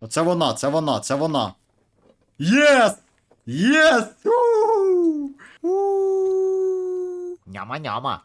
Оце вона, це вона, це вона. Єс! Єс! Няма-няма.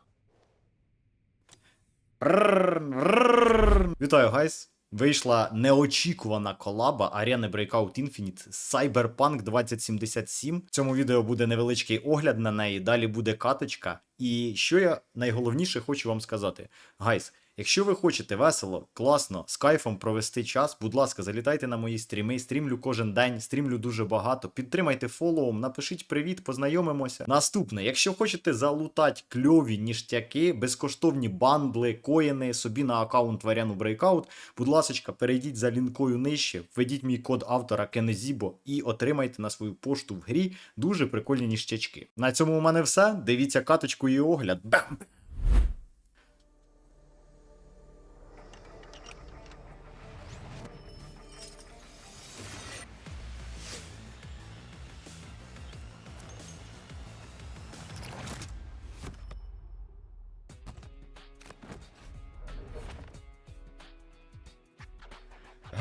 Вітаю, гайс. Вийшла неочікувана колаба Arena Breakout Infinite з Cyberpunk 2077. В цьому відео буде невеличкий огляд на неї, далі буде каточка. І що я найголовніше хочу вам сказати. Гайс, якщо ви хочете весело, класно, з кайфом провести час, будь ласка, залітайте на мої стріми. Стрімлю кожен день, стрімлю дуже багато. Підтримайте фоллоуом, напишіть привіт, познайомимося. Наступне, якщо хочете залутати кльові ніштяки, безкоштовні бандли, коїни собі на аккаунт Варіану Breakout, будь ласка, перейдіть за лінкою нижче, введіть мій код автора Кенезібо і отримайте на свою пошту в грі дуже прикольні ніштячки. На цьому у мене все. Дивіться каточку і огляд. Бам!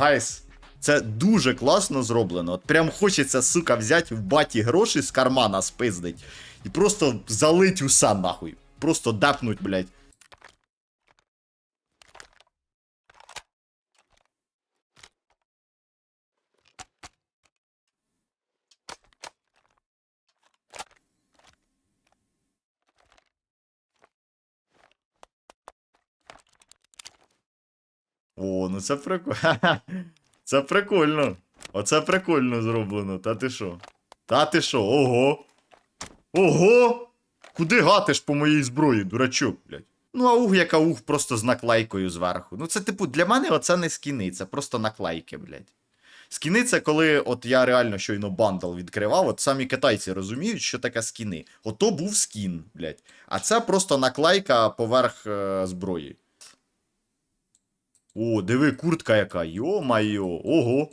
Гайс, це дуже класно зроблено. От прям хочеться, сука, взяти в баті гроші з кармана спиздить і просто залить уса нахуй. Просто дапнуть, блядь. О, ну це прикольно. Це прикольно. Оце прикольно зроблено. Та ти що? Та ти що? Ого. Ого! Куди гатиш по моїй зброї, дурачок, блядь? Ну, а уг яка уг просто з наклейкою зверху. Ну, це, типу, для мене оце не скіни, це просто наклейки, блядь. Скіни це коли от я реально щойно бандл відкривав, от самі китайці розуміють, що таке скіни. Ото був скін, блядь. А це просто наклейка поверх е, зброї. О, диви, куртка яка. Йо-майо, ого.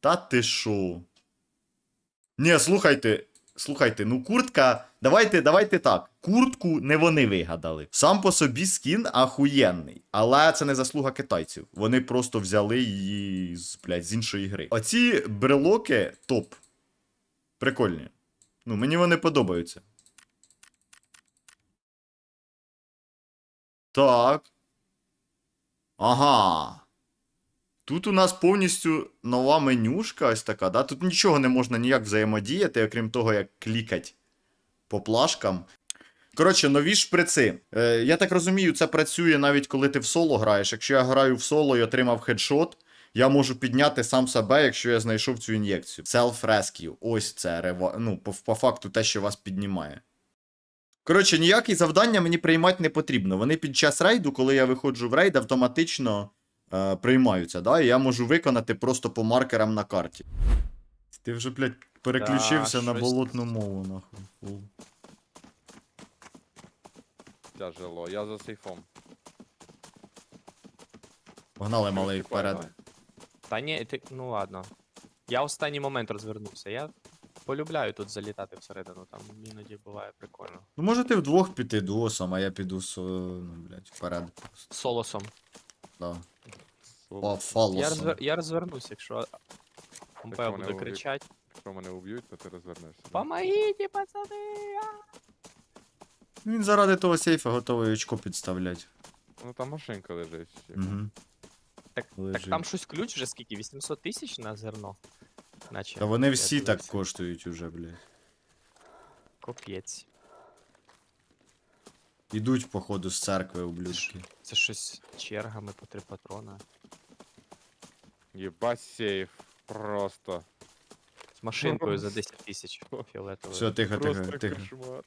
Та ти шо? Ні, слухайте, слухайте, ну куртка. Давайте, давайте так. Куртку не вони вигадали. Сам по собі скін ахуєнний. Але це не заслуга китайців. Вони просто взяли її з, блядь, з іншої гри. Оці брелоки топ. Прикольні. Ну, мені вони подобаються. Так. Ага. Тут у нас повністю нова менюшка ось така, да? Тут нічого не можна ніяк взаємодіяти, окрім того, як клікать по плашкам. Коротше, нові шприци. Е, я так розумію, це працює навіть коли ти в соло граєш. Якщо я граю в соло і отримав хедшот, я можу підняти сам себе, якщо я знайшов цю ін'єкцію. Self-rescue. Ось це рева... ну, по, по факту те, що вас піднімає. Коротше, ніякі завдання мені приймати не потрібно. Вони під час рейду, коли я виходжу в рейд, автоматично е, приймаються, да? І я можу виконати просто по маркерам на карті. Ти вже, блядь, переключився Та, на щось- болотну мову, нахуй. Фу. Тяжело, я за сейфом. Погнали, малий, вперед. Та ні, ти, ну ладно. Я останній момент розвернувся. Я полюбляю тут залітати всередину, там іноді буває прикольно. Ну, може ти вдвох піти дуосом, а я піду со... ну, блядь, вперед. Солосом. Да. О, Я, розвер... я розвернусь, якщо МП вони буде уб'ють. кричати. Якщо мене уб'ють, то ти розвернешся. да? Помогите, пацани! а!» Він заради того сейфа готовий очко підставляти. Ну там машинка лежить. ще. Угу. Так, так Лежить. там щось ключ вже скільки? 800 тисяч на зерно? Наче. Та вони я всі так коштують уже, блядь. Коп'єць. Ідуть, походу, з церкви, ублюдки. Це це щось чергами по три патрона. Єбать сейф. Просто. З машинкою за 10 тисяч фіолетовою. Все, тихо, тихо, Просто тихо. кошмар.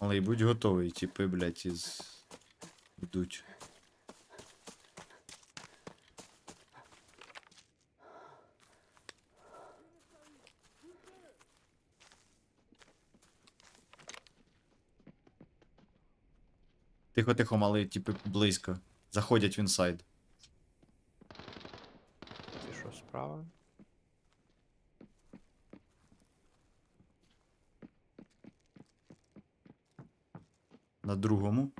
Малий, будь готовий, типи, блядь, із. Йдуть. Тихо, тихо, малий, типи близько. Заходять в інсайд. Це що справа? На другому.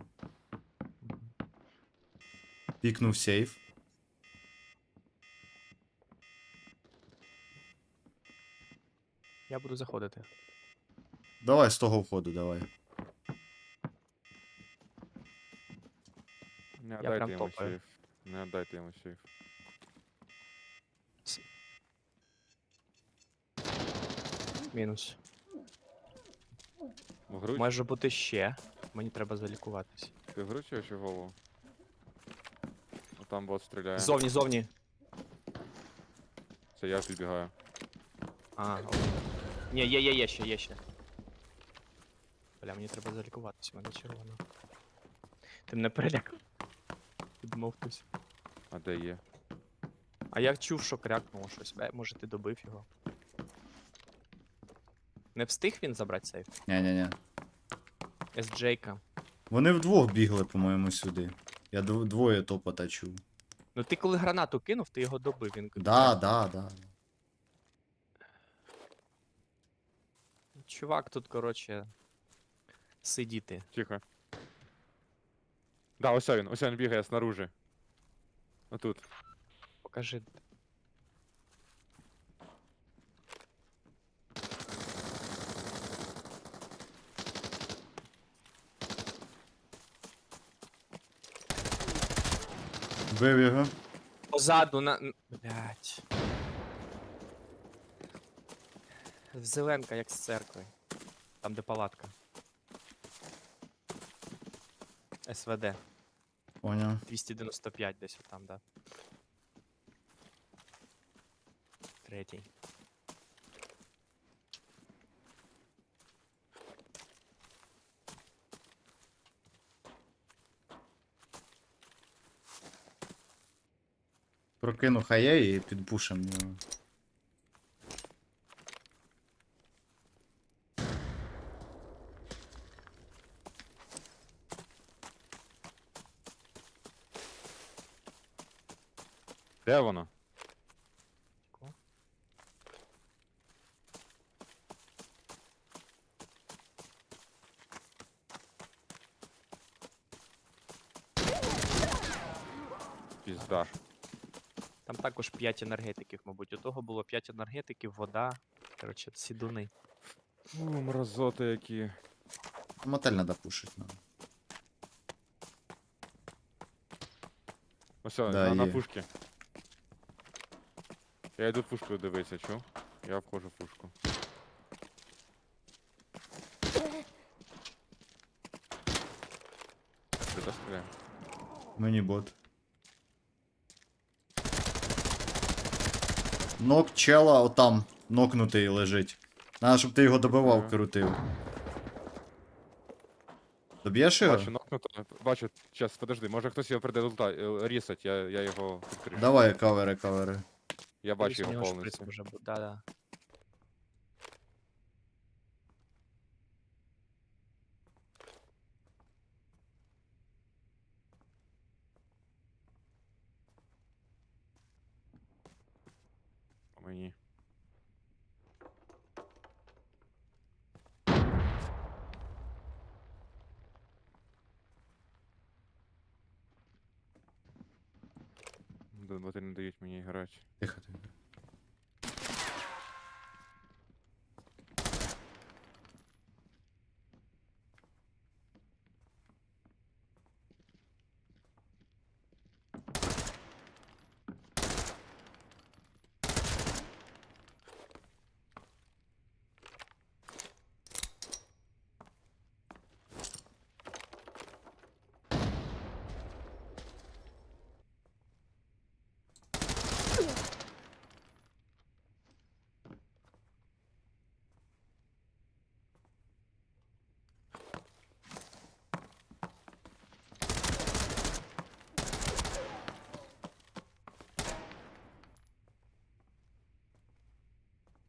Пікнув сейф. Я буду заходити. Давай з того входу, давай. Не Я дайте прям топаю. сейф. Не дайте йому сейф. Мінус. В грудь? Може бути ще. Мені треба залікуватись. Ти в грудь голову? Там бот стріляє. Зовні, зовні. Це я підбігаю. А, окей. Ні, є, є, є ще, є ще. Бля, мені треба залікуватись, у мене червоно. Ти мене перелякав. Підмов хтось. А де є? А я чув, що крякнуло щось. Бе, може ти добив його. Не встиг він забрати сейф? Ні-ні-ні. SJ-ка. Вони вдвох бігли, по-моєму, сюди. Я дв- двоє топота чув. Ну ти коли гранату кинув, ти його добив. Він Да, да, да. Чувак тут, короче, сидіти. Тихо. Да, ось він, ось він бігає снаружи. Отут. Покажи. Вбив його. Позаду на. Блять. Зеленка, як з церкви. Там, де палатка. СВД. Поняв. 295 десь там, да. Третій. Прокину хає і підпушим його. Де воно? Пізда. Також 5 енергетиків, мабуть. У того було 5 енергетиків, вода. Коротше, сідуни. Фу, мразоти які. Мотель надо пушить нам. Ось Да, на, на є. пушки. Я йду пушку дивитися, чу? Я входжу пушку. Ти теж стріляє? Мені бот. Нок чела отам, нокнутий лежить. Надо, щоб ти його добивав, крутив. Доб'єш його? Бачу, нокнуто. Бачу, час, подожди, може хтось його прийде лута, е, рісать, я, я його підкрию. Давай кавери, кавери. Я бачу його повністю. Да, бути. Да-да. По Мені. Боти не дають мені грати. Тихо, тихо.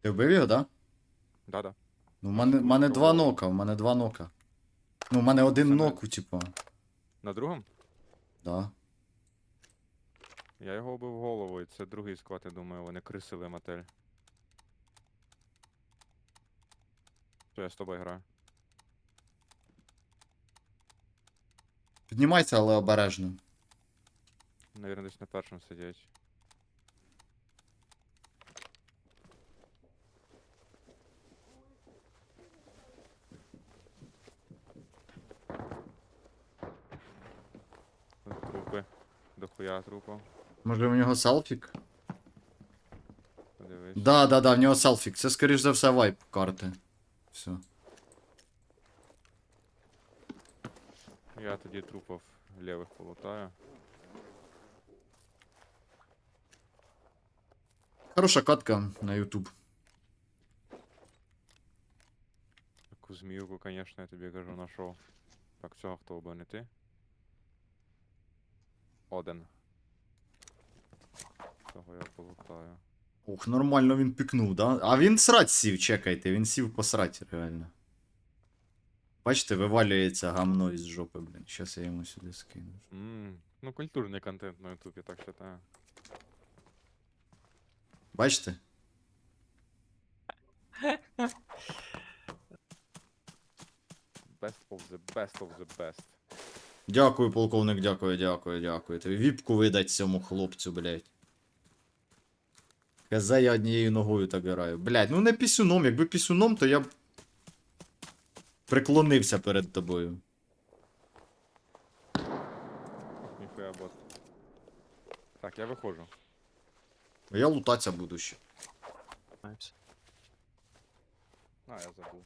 Ти вбив його, да? Да-да. Ну, в мене, в мене два нока, в мене два нока. Ну, в мене один Це не- нок, типа. На другому? Да. Я його убив головою, це другий склад, я думаю, вони крисили мотель. Що я з тобою граю? Піднімайся, але обережно. Навірно, десь на першому сидять. Тут трупи. Дохуя трупов. Може в нього селфік? Подивись. Да, да, да, в нього селфік. Це, скоріш за все, вайп карти. Все. Я тоді трупов лівих полутаю. Хороша катка на YouTube. Таку зміюку, конечно, я тобі кажу, нашов. Так, цього хто убив, не ти? Один. Цього я полутаю. Ух, нормально він пікнув, да? А він срать сів, чекайте, він сів посрать, реально. Бачите, вивалюється гамно із жопи, блін. Щас я йому сюди скину. Ммм, ну культурний контент на ютубі, так считаю. Бачите? Best of the best of the best. Дякую, полковник, дякую, дякую, дякую. Тобі віпку видать цьому хлопцю, блядь. Каза я однією ногою так граю. Блядь, ну не пісюном. Якби пісюном, то я б преклонився перед тобою. Ніхуя бот. Так, я виходжу. А я лутаться буду ще. Маємося. А, я забув.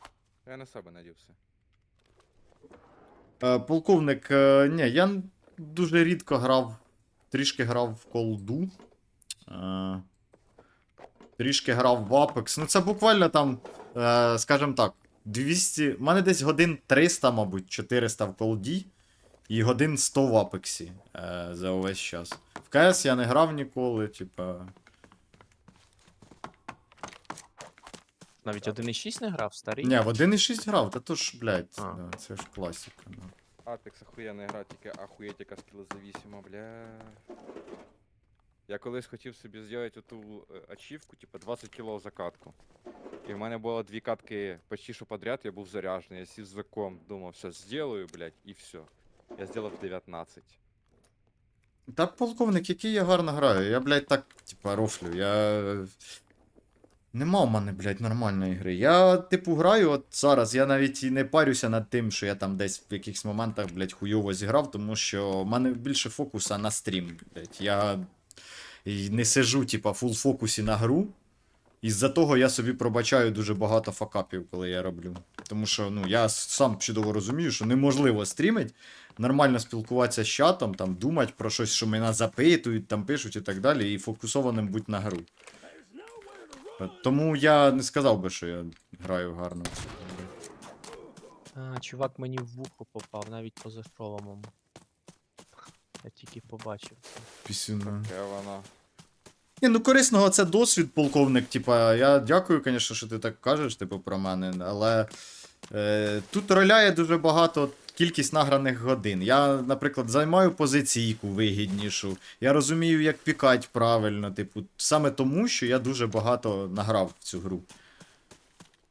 Я на себе надівся. Е, полковник, е, ні, я дуже рідко грав. Трішки грав в колду. Е, трішки грав в Apex. Ну, це буквально там, скажімо так, 200. У мене десь годин 300, мабуть, 400 в колді. І годин 100 в е, за увесь час. В КС я не грав ніколи, типа. Навіть 1.6 не грав, старий? Ні, в 1.6 грав, та то ж, блядь, А. да, це ж класика. Да. Apex охуєнна гра, тільки ахуєть яка скілозавісима, бля. Я колись хотів собі зробити оту е, ачівку, типу 20 кіло за катку. І в мене було дві катки почти що подряд, я був заряджений, я сів за ком, думав, все, зроблю, блядь, і все. Я зробив 19. Та полковник, який я гарно граю. Я, блядь, так, типа, рофлю. Я. Нема в мене, блядь, нормальної гри. Я, типу, граю, от зараз я навіть і не парюся над тим, що я там десь в якихось моментах, блядь, хуйово зіграв, тому що в мене більше фокуса на стрім, блядь. Я і не сижу, типа, фул фокусі на гру. Із-за того я собі пробачаю дуже багато факапів, коли я роблю. Тому що ну, я сам чудово розумію, що неможливо стрімить, нормально спілкуватися з чатом, там, думати про щось, що мене запитують, там пишуть і так далі, і фокусованим будь на гру. Е, Тому я не сказав би, що я граю гарно. А, чувак мені в вухо попав, навіть по зашовому. Я тільки побачив. Пісюна. Таке вона. Ні, ну корисного це досвід, полковник. Типа, я дякую, звісно, що ти так кажеш, типу, про мене, але е, тут роляє дуже багато кількість награних годин. Я, наприклад, займаю позиційку вигіднішу. Я розумію, як пікати правильно, типу, саме тому, що я дуже багато награв в цю гру.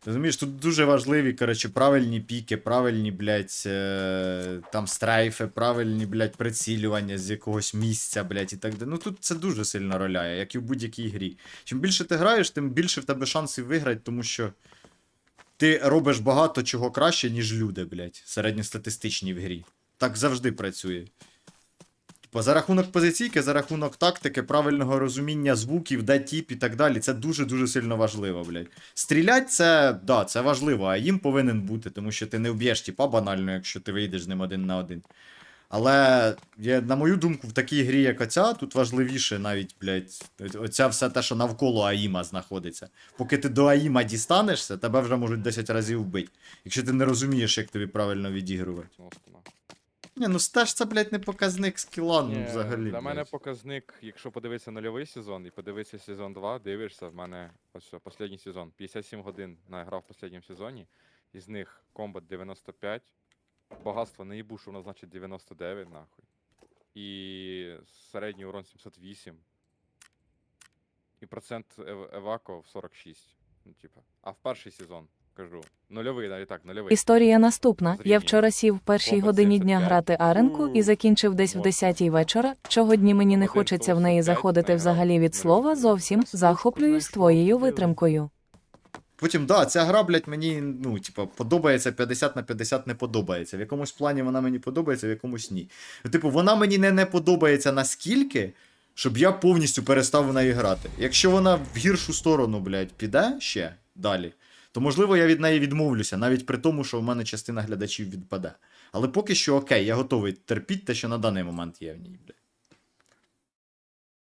Розумієш, тут дуже важливі, коротше, правильні піки, правильні, блядь, е, там страйфи, правильні, блядь, прицілювання з якогось місця, блядь, і так далі. Ну тут це дуже сильно роляє, як і в будь-якій грі. Чим більше ти граєш, тим більше в тебе шансів виграти, тому що ти робиш багато чого краще, ніж люди, блядь, середньостатистичні в грі. Так завжди працює. Типа, за рахунок позиційки, за рахунок тактики, правильного розуміння звуків, де тіп і так далі, це дуже-дуже сильно важливо, блядь. Стрілять це, да, це важливо, а їм повинен бути, тому що ти не вб'єш тіпа банально, якщо ти вийдеш з ним один на один. Але, я, на мою думку, в такій грі, як оця, тут важливіше навіть, блядь, оця все те, що навколо Аїма знаходиться. Поки ти до Аїма дістанешся, тебе вже можуть 10 разів вбити. Якщо ти не розумієш, як тобі правильно відігрувати. Ні, ну стеж це, блядь, не показник скіла, ну Ні, взагалі. Для мене блядь. показник, якщо подивитися нульовий сезон і подивитися сезон 2, дивишся, в мене ось все, останній сезон. 57 годин награв в останньому сезоні, із них комбат 95, багатство не їбу, що воно значить 99, нахуй. І середній урон 708. І процент ев- евако в 46. Ну, типа. А в перший сезон кажу. Нульовий, навіть так, нульовий. Історія наступна. Я вчора сів в першій Бомба годині дня 75. грати аренку і закінчив десь в Вот. 10 вечора. Чого дні мені не Один хочеться в неї 145 заходити взагалі від слова зовсім. Захоплююсь твоєю витримкою. Потім, да, ця гра, блядь, мені, ну, типа, подобається 50 на 50 не подобається. В якомусь плані вона мені подобається, в якомусь ні. Типу, вона мені не, не подобається наскільки, щоб я повністю перестав в неї грати. Якщо вона в гіршу сторону, блядь, піде ще далі, то можливо я від неї відмовлюся, навіть при тому, що в мене частина глядачів відпаде. Але поки що окей, я готовий терпіти те, що на даний момент є в ній, блядь.